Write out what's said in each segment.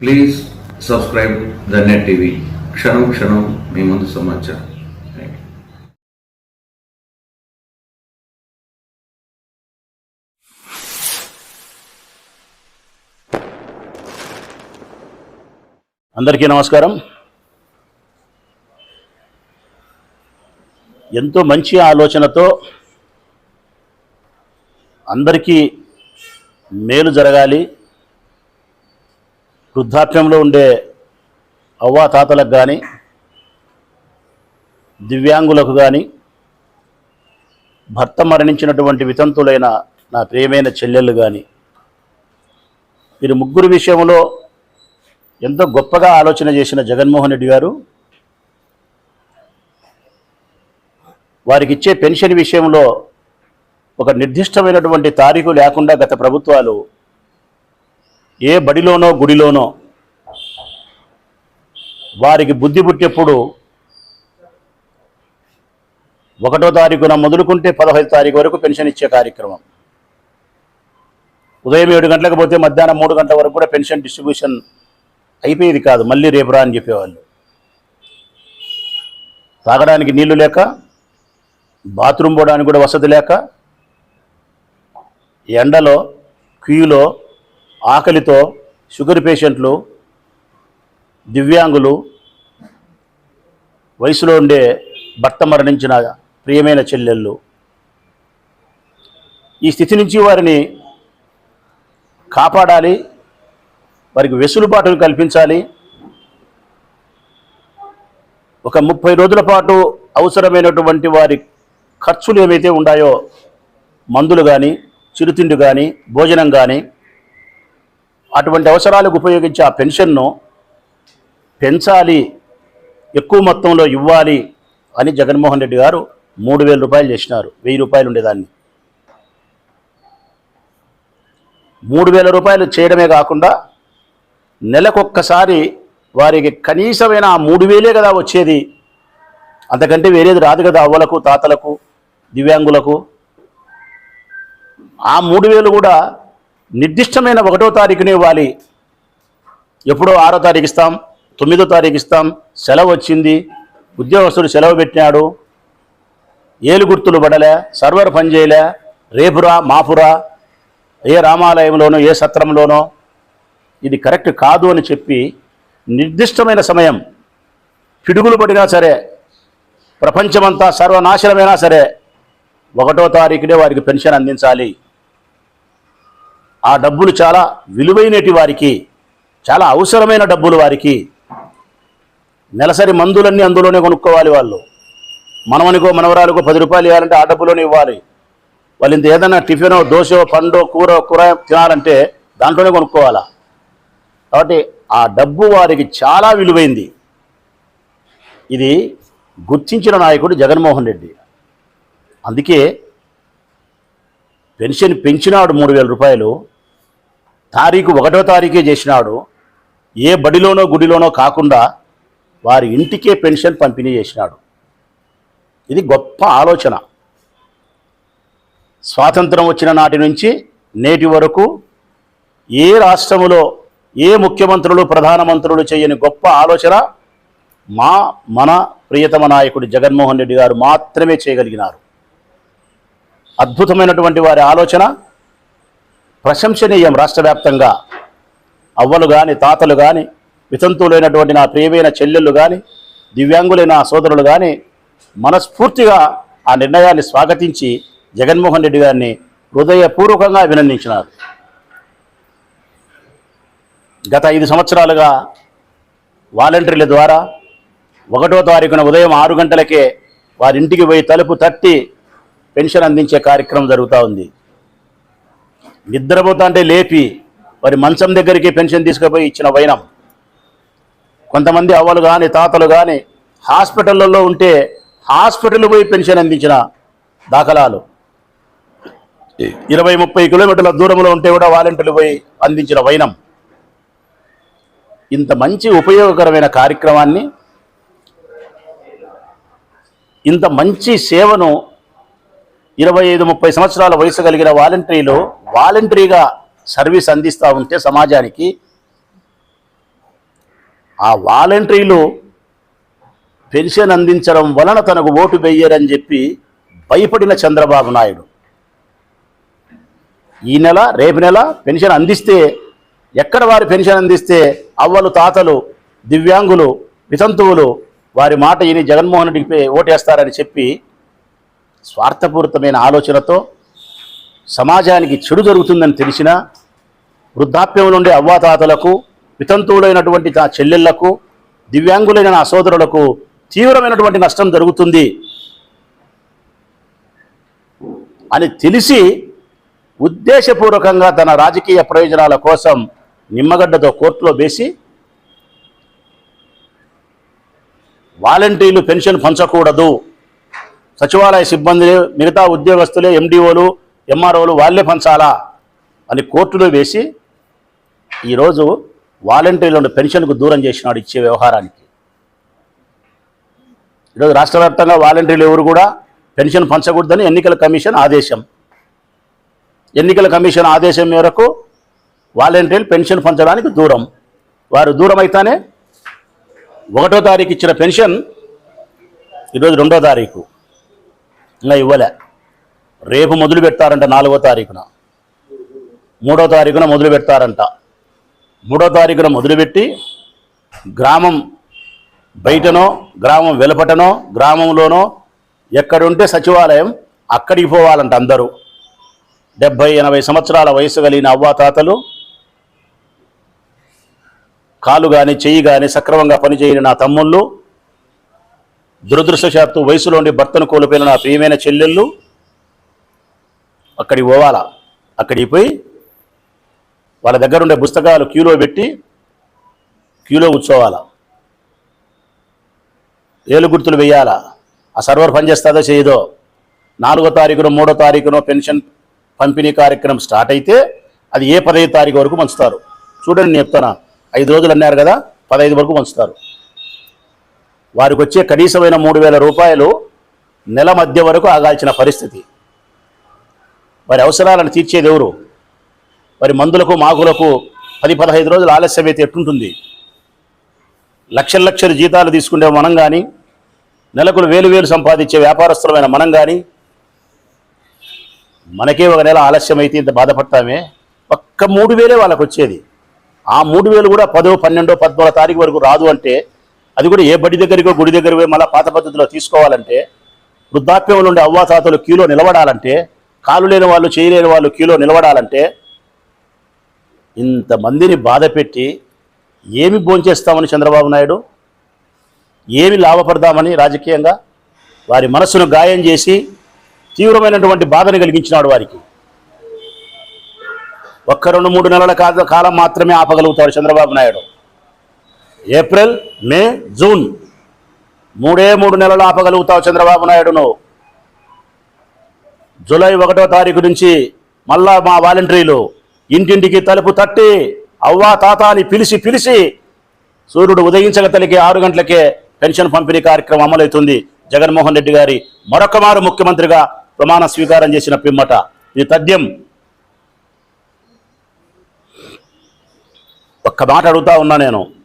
Please subscribe the net TV క్షణం క్షణం మీ ముందు సమాచారం. అందరికీ నమస్కారం. ఎంతో మంచి ఆలోచనతో అందరికీ మేలు జరగాలి. వృద్ధాప్యంలో ఉండే అవ్వాతాతలకు కానీ దివ్యాంగులకు కానీ భర్త మరణించినటువంటి వితంతులైన నా ప్రియమైన చెల్లెళ్ళు కానీ వీరి ముగ్గురు విషయంలో ఎంతో గొప్పగా ఆలోచన చేసిన జగన్మోహన్ రెడ్డి గారు వారికి ఇచ్చే పెన్షన్ విషయంలో ఒక నిర్దిష్టమైనటువంటి తారీఖు లేకుండా గత ప్రభుత్వాలు ఏ బడిలోనో గుడిలోనో వారికి బుద్ధి పుట్టేప్పుడు ఒకటో తారీఖున మొదలుకుంటే పదహైదు తారీఖు వరకు పెన్షన్ ఇచ్చే కార్యక్రమం. ఉదయం ఏడు గంటలకు పోతే మధ్యాహ్నం మూడు గంటల వరకు కూడా పెన్షన్ డిస్ట్రిబ్యూషన్ అయిపోయేది కాదు మళ్ళీ రేపు రా అని చెప్పేవాళ్ళు. తాగడానికి నీళ్ళు లేక బాత్రూమ్ పోవడానికి కూడా వసతి లేక ఎండలో క్యూలో ఆకలితో షుగర్ పేషెంట్లు దివ్యాంగులు వయసులో ఉండే భర్త మరణించిన ప్రియమైన చెల్లెళ్ళు. ఈ స్థితి నుంచి వారిని కాపాడాలి వారికి వెసులుబాటును కల్పించాలి. ఒక ముప్పై రోజుల పాటు అవసరమైనటువంటి వారి ఖర్చులు ఏవైతే ఉన్నాయో మందులు కానీ చిరుతిండి కానీ భోజనం కానీ అటువంటి అవసరాలకు ఉపయోగించే ఆ పెన్షన్ను పెంచాలి ఎక్కువ మొత్తంలో ఇవ్వాలి అని జగన్మోహన్ రెడ్డి గారు మూడు వేల రూపాయలు చేసినారు. వెయ్యి రూపాయలు ఉండేదాన్ని. మూడు వేల రూపాయలు చేయడమే కాకుండా నెలకొక్కసారి వారికి కనీసమైన ఆ మూడు వేలే కదా వచ్చేది. అంతకంటే వేరేది రాదు కదా అవ్వలకు తాతలకు దివ్యాంగులకు. ఆ మూడు వేలు కూడా నిర్దిష్టమైన ఒకటో తారీఖునే ఇవ్వాలి. ఎప్పుడో ఆరో తారీఖు ఇస్తాం తొమ్మిదో తారీఖు ఇస్తాం సెలవు వచ్చింది ఉద్యోగస్తుడు సెలవు పెట్టినాడు ఏలు గుర్తులు పడలే సర్వర్ పనిచేయలే రేపురా మాపురా ఏ రామాలయంలోనో ఏ సత్రంలోనో ఇది కరెక్ట్ కాదు అని చెప్పి నిర్దిష్టమైన సమయం పిడుగులు పడినా సరే ప్రపంచమంతా సర్వనాశనమైనా సరే ఒకటో తారీఖునే వారికి పెన్షన్ అందించాలి. ఆ డబ్బులు చాలా విలువైనటి వారికి చాలా అవసరమైన డబ్బులు వారికి నెలసరి మందులన్నీ అందులోనే కొనుక్కోవాలి వాళ్ళు. మనవనికో మనవరాలకో పది రూపాయలు ఇవ్వాలంటే ఆ డబ్బులోనే ఇవ్వాలి. వాళ్ళు ఇంత ఏదైనా టిఫినో దోశో పండో కూర కూర తినాలంటే దాంట్లోనే కొనుక్కోవాలా? కాబట్టి ఆ డబ్బు వారికి చాలా విలువైంది. ఇది గుర్తించిన నాయకుడు జగన్మోహన్ రెడ్డి. అందుకే పెన్షన్ పెంచినాడు మూడు వేల రూపాయలు. తారీఖు ఒకటో తారీఖే చేసినాడు. ఏ బడిలోనో గుడిలోనో కాకుండా వారి ఇంటికే పెన్షన్ పంపిణీ చేసినాడు. ఇది గొప్ప ఆలోచన. స్వాతంత్రం వచ్చిన నాటి నుంచి నేటి వరకు ఏ రాష్ట్రములో ఏ ముఖ్యమంత్రులు ప్రధానమంత్రులు చేయని గొప్ప ఆలోచన మా మన ప్రియతమ నాయకుడు జగన్మోహన్ రెడ్డి గారు మాత్రమే చేయగలిగినారు. అద్భుతమైనటువంటి వారి ఆలోచన. ప్రశంసనీయం రాష్ట్ర వ్యాప్తంగా. అవ్వలు కానీ తాతలు కానీ వితంతువులైనటువంటి నా ప్రియమైన చెల్లెళ్ళు కానీ దివ్యాంగులైన సోదరులు కానీ మనస్ఫూర్తిగా ఆ నిర్ణయాన్ని స్వాగతించి జగన్మోహన్ రెడ్డి గారిని హృదయపూర్వకంగా అభినందించినారు. గత ఐదు సంవత్సరాలుగా వాలంటీర్ల ద్వారా ఒకటో తారీఖున ఉదయం ఆరు గంటలకే వారి ఇంటికి పోయి తలుపు తట్టి పెన్షన్ అందించే కార్యక్రమం జరుగుతూ ఉంది. నిద్రపోతా అంటే లేపి వారి మంచం దగ్గరికి పెన్షన్ తీసుకుపోయి ఇచ్చిన వైనం. కొంతమంది అవ్వలు కానీ తాతలు కానీ హాస్పిటళ్ళల్లో ఉంటే హాస్పిటల్ పోయి పెన్షన్ అందించిన దాఖలాలు. ఇరవై ముప్పై కిలోమీటర్ల దూరంలో ఉంటే కూడా వాలంటీర్లు పోయి అందించిన వైనం. ఇంత మంచి ఉపయోగకరమైన కార్యక్రమాన్ని ఇంత మంచి సేవను ఇరవై ఐదు ముప్పై సంవత్సరాల వయసు కలిగిన వాలంటీర్లు వాలంటరీగా సర్వీస్ అందిస్తూ ఉంటే సమాజానికి ఆ వాలంటీర్లు పెన్షన్ అందించడం వలన తనకు ఓటు వేయరని చెప్పి భయపడిన చంద్రబాబు నాయుడు. ఈ నెల రేపు నెల పెన్షన్ అందిస్తే ఎక్కడ వారి పెన్షన్ అందిస్తే అవ్వలు తాతలు దివ్యాంగులు వితంతువులు వారి మాట విని జగన్మోహన్ రెడ్డికి ఓటేస్తారని చెప్పి స్వార్థపూరితమైన ఆలోచనతో సమాజానికి చెడు జరుగుతుందని తెలిసిన వృద్ధాప్యంలో ఉండే అవ్వాతాతలకు వితంతువులైనటువంటి నా చెల్లెళ్ళకు దివ్యాంగులైన నా సోదరులకు తీవ్రమైనటువంటి నష్టం జరుగుతుంది అని తెలిసి ఉద్దేశపూర్వకంగా తన రాజకీయ ప్రయోజనాల కోసం నిమ్మగడ్డతో కోర్టులో వేసి వాలంటీర్లు పెన్షన్ పంచకూడదు. సచివాలయ సిబ్బంది మిగతా ఉద్యోగస్తులే ఎండిఓలు ఎంఆర్ఓలు వాళ్ళే పంచాలా అని కోర్టులో వేసి ఈరోజు వాలంటీర్లను పెన్షన్కు దూరం చేసినాడు ఇచ్చే వ్యవహారానికి. ఈరోజు రాష్ట్ర వ్యాప్తంగా వాలంటీర్లు ఎవరు కూడా పెన్షన్ పంచకూడదని ఎన్నికల కమిషన్ ఆదేశం. ఎన్నికల కమిషన్ ఆదేశం మేరకు వాలంటీర్లు పెన్షన్ పంచడానికి దూరం. వారు దూరం అయితేనే ఒకటో తారీఖు ఇచ్చిన పెన్షన్ ఈరోజు రెండో తారీఖు. ఇంకా ఇవ్వలే. రేపు మొదలు పెడతారంట నాలుగో తారీఖున. మూడో తారీఖున మొదలు పెడతారంట. మూడో తారీఖున మొదలుపెట్టి గ్రామం బయటనో గ్రామం వెలుపటనో గ్రామంలోనో ఎక్కడుంటే సచివాలయం అక్కడికి పోవాలంట అందరూ. డెబ్భై ఎనభై సంవత్సరాల వయసు కలిగిన అవ్వాతాతలు కాలు కానీ చెయ్యి కానీ సక్రమంగా పనిచేయని నా తమ్ముళ్ళు దురదృష్టశాత్తు వయసులోని భర్తను కోల్పోయిన నా ప్రియమైన చెల్లెళ్ళు అక్కడికి పోవాలా? అక్కడికి పోయి వాళ్ళ దగ్గర ఉండే పుస్తకాలు క్యూలో పెట్టి క్యూలో కూర్చోవాలా? ఏలు గుర్తులు వేయాలా? ఆ సర్వర్ పనిచేస్తుందో చేయదో? నాలుగో తారీఖున మూడో తారీఖునో పెన్షన్ పంపిణీ కార్యక్రమం స్టార్ట్ అయితే అది ఏ పదహైదు తారీఖు వరకు పంచుతారు. చూడండి నేను చెప్తాను ఐదు రోజులు అన్నారు కదా పదహైదు వరకు పంచుతారు. వారికి వచ్చే కనీసమైన మూడు వేల రూపాయలు నెల మధ్య వరకు ఆగాల్సిన పరిస్థితి. వారి అవసరాలను తీర్చేది ఎవరు? వారి మందులకు మాకులకు పది పదహైదు రోజులు ఆలస్యం అయితే ఎట్టుంటుంది? లక్షల లక్షల జీతాలు తీసుకునే మనం కానీ నెలకు వేలు వేలు సంపాదించే వ్యాపారస్తులమైన మనం కానీ మనకే ఒక నెల ఆలస్యం అయితే ఇంత బాధపడతామే. ఒక్క మూడు వేలే వాళ్ళకు వచ్చేది. ఆ మూడు వేలు కూడా పదో పన్నెండో పద్మూడో తారీఖు వరకు రాదు అంటే అది కూడా ఏ బడి దగ్గరికో గుడి దగ్గర పోయి మళ్ళీ పాత పద్ధతిలో తీసుకోవాలంటే వృద్ధాప్యంలో ఉండే అవ్వాతాతలు క్యూలో నిలబడాలంటే కాలు లేని వాళ్ళు చేయలేని వాళ్ళు క్యూలో నిలబడాలంటే ఇంతమందిని బాధ పెట్టి ఏమి భోంచేస్తామని చంద్రబాబు నాయుడు? ఏమి లాభపడదామని రాజకీయంగా? వారి మనస్సును గాయం చేసి తీవ్రమైనటువంటి బాధను కలిగించినాడు వారికి. ఒక్క రెండు మూడు నెలల కాలం మాత్రమే ఆపగలుగుతాడు Chandrababu Naidu. April May June. మూడే మూడు నెలలు ఆపగలుగుతావు చంద్రబాబు నాయుడును. జూలై ఒకటో తారీఖు నుంచి మళ్ళా మా వాలంటీర్లు ఇంటింటికి తలుపు తట్టి అవ్వా తాత అని పిలిచి పిలిచి సూర్యుడు ఉదయించక తలికి ఆరు గంటలకే పెన్షన్ పంపిణీ కార్యక్రమం అమలవుతుంది. జగన్మోహన్ రెడ్డి గారి మరొక మారు ముఖ్యమంత్రిగా ప్రమాణ స్వీకారం చేసిన పిమ్మట. ఇది తథ్యం. ఒక్క మాట అడుగుతా ఉన్నా నేను.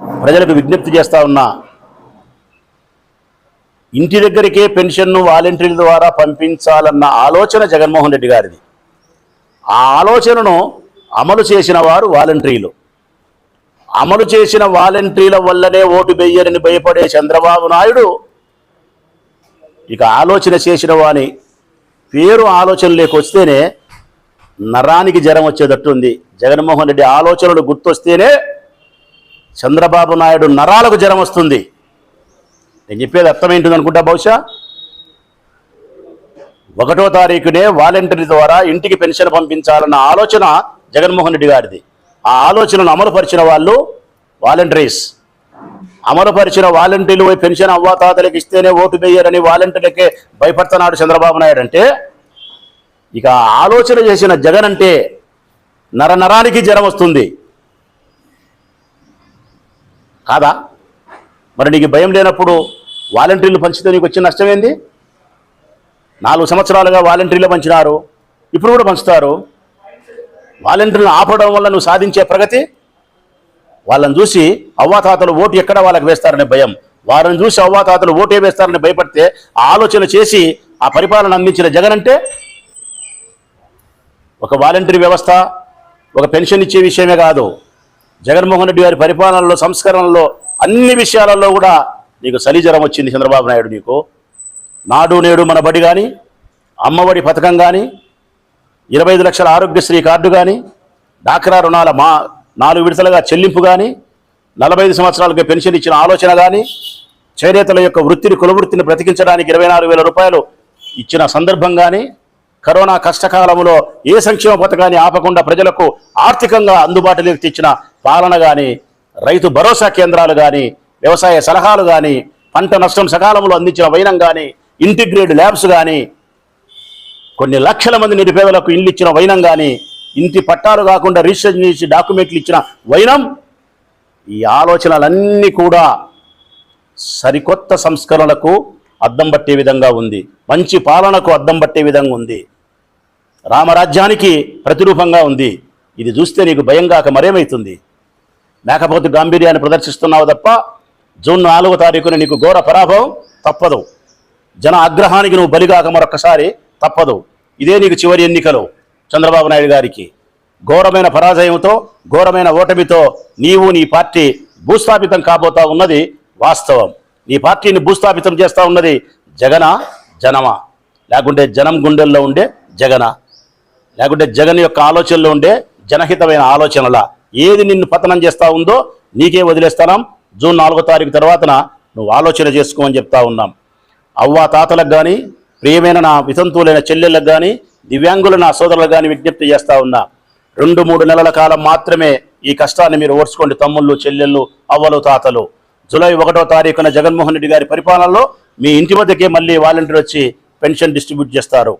ప్రజలకు విజ్ఞప్తి చేస్తా ఉన్నా ఇంటి దగ్గరికే పెన్షన్ను వాలంటీర్ల ద్వారా పంపించాలన్న ఆలోచన జగన్మోహన్ రెడ్డి గారిది. ఆ ఆలోచనను అమలు చేసిన వారు వాలంటీర్లు. అమలు చేసిన వాలంటీర్ల వల్లనే ఓటు వెయ్యరని భయపడే చంద్రబాబు నాయుడు ఇక ఆలోచన చేసిన వాని పేరు ఆలోచన లేకొస్తేనే నరానికి జ్వరం వచ్చేటట్టుంది. జగన్మోహన్ రెడ్డి ఆలోచనలు గుర్తొస్తేనే చంద్రబాబు నాయుడు నరాలకు జ్వరం వస్తుంది. నేను చెప్పేది అర్థమైంటుంది అనుకుంటా బహుశా? ఒకటో తారీఖునే వాలంటీర్ ద్వారా ఇంటికి పెన్షన్ పంపించాలన్న ఆలోచన జగన్మోహన్ రెడ్డి గారిది. ఆ ఆలోచనను అమలుపరిచిన వాళ్ళు వాలంటీర్స్. అమలుపరిచిన వాలంటీర్లు పోయి పెన్షన్ అవ్వాతాతలకు ఇస్తేనే ఓటు వేయరని వాలంటీర్లకే భయపడుతున్నాడు చంద్రబాబు నాయుడు అంటే ఇక ఆలోచన చేసిన జగన్ అంటే నర నరానికి జ్వరం వస్తుంది. కాదా? మరి నీకు భయం లేనప్పుడు వాలంటీర్లు పంచితే నీకు వచ్చిన నష్టమేంది నాలుగు సంవత్సరాలుగా వాలంటీర్లు పంచినారు ఇప్పుడు కూడా పంచుతారు. వాలంటీర్లను ఆపడం వల్ల నువ్వు సాధించే ప్రగతి? వాళ్ళని చూసి అవ్వాతాతలు ఓటు ఎక్కడ వాళ్ళకి వేస్తారనే భయం. వారిని చూసి అవ్వాతాతలు ఓటే వేస్తారని భయపడితే ఆ ఆలోచన చేసి ఆ పరిపాలన అందించిన జగన్ అంటే ఒక వాలంటరీ వ్యవస్థ ఒక పెన్షన్ ఇచ్చే విషయమే కాదు. జగన్మోహన్ రెడ్డి గారి పరిపాలనలో సంస్కరణలో అన్ని విషయాలలో కూడా నీకు సలిజరం వచ్చింది చంద్రబాబు నాయుడు నీకు. నాడు నేడు మన బడి కానీ అమ్మఒడి పథకం కానీ ఇరవై ఐదు లక్షల ఆరోగ్యశ్రీ కార్డు కానీ డాక్రా రుణాల మా నాలుగు విడతలుగా చెల్లింపు కానీ నలభై ఐదు సంవత్సరాలకి పెన్షన్ ఇచ్చిన ఆలోచన కానీ చేనేతల యొక్క వృత్తిని కులవృత్తిని బ్రతికించడానికి ఇరవై నాలుగు వేల రూపాయలు ఇచ్చిన సందర్భం కానీ కరోనా కష్టకాలంలో ఏ సంక్షేమ పథకాన్ని ఆపకుండా ప్రజలకు ఆర్థికంగా అందుబాటులోకి తెచ్చిన పాలన కానీ రైతు భరోసా కేంద్రాలు కానీ వ్యవసాయ సలహాలు కానీ పంట నష్టం సకాలంలో అందించిన వైనం కానీ ఇంటిగ్రేట్ ల్యాబ్స్ కానీ కొన్ని లక్షల మంది నిరుపేదలకు ఇల్లు ఇచ్చిన వైనం కానీ ఇంటి పట్టాలు కాకుండా రిజిస్టర్ చేసి డాక్యుమెంట్లు ఇచ్చిన వైనం ఈ ఆలోచనలన్నీ కూడా సరికొత్త సంస్కరణలకు అద్దం పట్టే విధంగా ఉంది. మంచి పాలనకు అద్దం పట్టే విధంగా ఉంది. రామరాజ్యానికి ప్రతిరూపంగా ఉంది. ఇది చూస్తే నీకు భయం కాక మరేమవుతుంది లేకపోతే గాంభీర్యాన్ని ప్రదర్శిస్తున్నావు తప్ప జూన్ నాలుగో తారీఖున నీకు ఘోర పరాభవం తప్పదు. జన ఆగ్రహానికి నువ్వు బలిగాక మరొకసారి తప్పదు. ఇదే నీకు చివరి ఎన్నికలు చంద్రబాబు నాయుడు గారికి. ఘోరమైన పరాజయంతో ఘోరమైన ఓటమితో నీవు నీ పార్టీ భూస్థాపితం కాబోతా ఉన్నది వాస్తవం. నీ పార్టీని భూస్థాపితం చేస్తూ ఉన్నది జగన జనమా? లేకుంటే జనం గుండెల్లో ఉండే జగన? లేకుంటే జగన్ యొక్క ఆలోచనలో ఉండే జనహితమైన ఆలోచనల? ఏది నిన్ను పతనం చేస్తా ఉందో నీకే వదిలేస్తాం జూన్ నాలుగో తారీఖు తర్వాతన నువ్వు ఆలోచన చేసుకోమని చెప్తా ఉన్నాం. అవ్వ తాతలకు కానీ ప్రియమైన నా వితంతువులైన చెల్లెళ్ళకు కానీ దివ్యాంగుల నా సోదరులకు కానీ విజ్ఞప్తి చేస్తూ ఉన్నా. రెండు మూడు నెలల కాలం మాత్రమే ఈ కష్టాన్ని మీరు ఓర్చుకోండి తమ్ముళ్ళు చెల్లెళ్ళు అవ్వలు తాతలు. జూలై ఒకటో తారీఖున జగన్మోహన్ రెడ్డి గారి పరిపాలనలో మీ ఇంటి వద్దకే మళ్ళీ వాలంటీర్ వచ్చి పెన్షన్ డిస్ట్రిబ్యూట్ చేస్తారు.